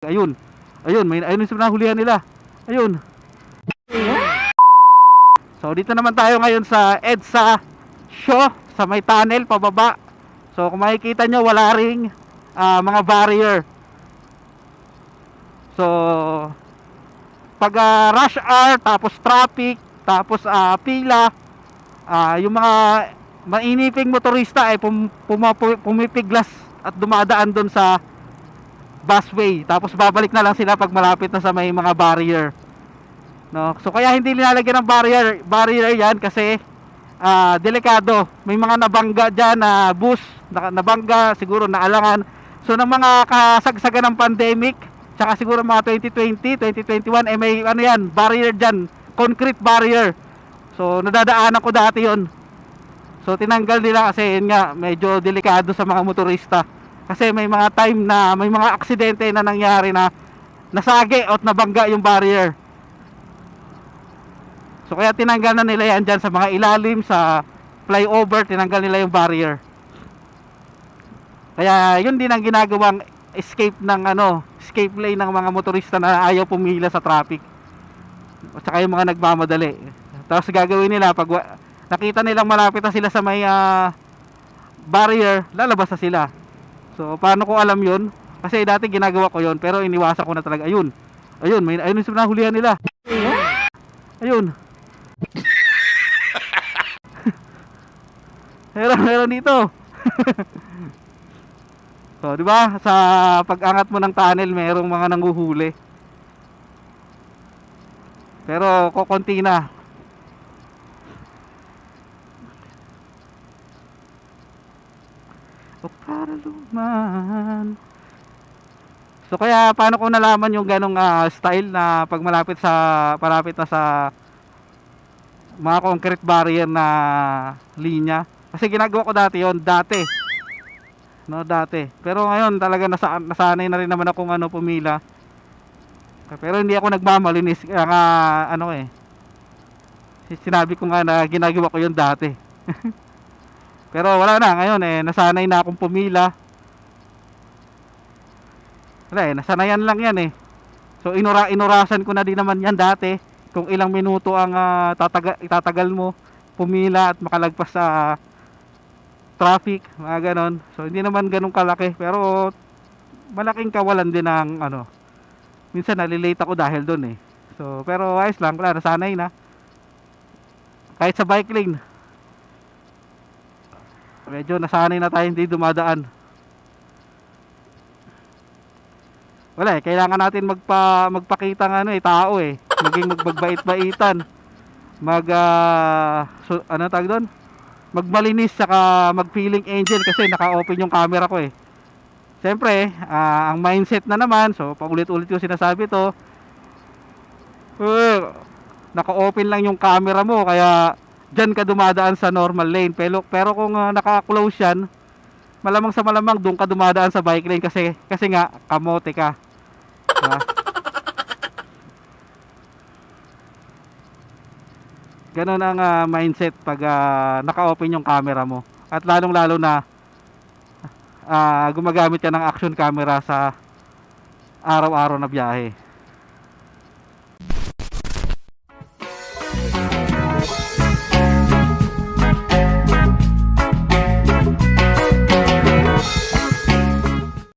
Ayun. Ayun, may ayun yung nahulihan nila. Ayun. So dito naman tayo ngayon sa EDSA Show sa may tunnel pababa. So kung makikita nyo wala ring ah, mga barrier. So pag ah, rush hour tapos traffic tapos ah, pila ah, yung mga mainiping motorista ay pum, pumapu- pumipiglas at dumadaan doon sa busway. Tapos babalik na lang sila pag malapit na sa may mga barrier. No? So kaya hindi nilalagyan ng barrier barrier yan kasi ah, delikado. May mga nabangga diyan na bus na, nabangga siguro naalangan. So ng mga kasagsagan ng pandemic tsaka siguro mga 2020 2021 eh may ano yan barrier diyan concrete barrier. So nadadaanan ko dati yon so tinanggal nila kasi yun nga medyo delikado sa mga motorista kasi may mga time na may mga aksidente na nangyari na nasagi at nabangga yung barrier. So kaya tinanggal na nila yan dyan sa mga ilalim, sa flyover, tinanggal nila yung barrier. Kaya yun din ang ginagawang escape ng ano, escape lane ng mga motorista na ayaw pumila sa traffic. At saka yung mga nagmamadali. Tapos gagawin nila pag nakita nilang malapit na sila sa may ah, barrier, lalabas na sila. So, paano ko alam yun? Kasi dati ginagawa ko yun, pero iniwasan ko na talaga. Ayun. Ayun, may ayun yung nahulihan nila. Ayun. meron, meron dito. so, di ba? Sa pag-angat mo ng tunnel, merong mga nanguhuli. Pero kokonti na. Luman. So kaya paano ko nalaman yung ganong ah, style na pag malapit sa malapit na sa mga concrete barrier na linya. Kasi ginagawa ko dati yon dati. No, dati. Pero ngayon talaga nasa, nasanay na rin naman akong ano pumila. Pero hindi ako nagmamalinis kaya nga ano eh. Sinabi ko nga na ginagawa ko yon dati. Pero wala na ngayon eh nasanay na akong pumila. Wala eh, nasanayan lang yan eh. So inura inurasan ko na din naman yan dati kung ilang minuto ang ah, tataga, itatagal mo pumila at makalagpas sa traffic, mga ganon. So hindi naman ganun kalaki pero malaking kawalan din ng ano. Minsan nalilate ako dahil doon eh. So pero ayos lang, wala nasanay na. Kahit sa bike lane. Medyo nasanay na tayo hindi dumadaan. Wala eh, kailangan natin magpa magpakita ng ano eh, tao eh. Maging magbait-baitan. Mag ah, so, ano tawag doon? Magmalinis saka mag-feeling angel kasi naka-open yung camera ko eh. Siyempre, ah, ang mindset na naman, so paulit-ulit ko sinasabi to. Uh, naka-open lang yung camera mo kaya diyan ka dumadaan sa normal lane. Pero pero kung ah, naka-close yan, malamang sa malamang doon ka dumadaan sa bike lane kasi kasi nga kamote ka. Diba? Ganon ang ah, mindset pag ah, naka-open yung camera mo. At lalong-lalo na ah, gumagamit ka ng action camera sa araw-araw na biyahe.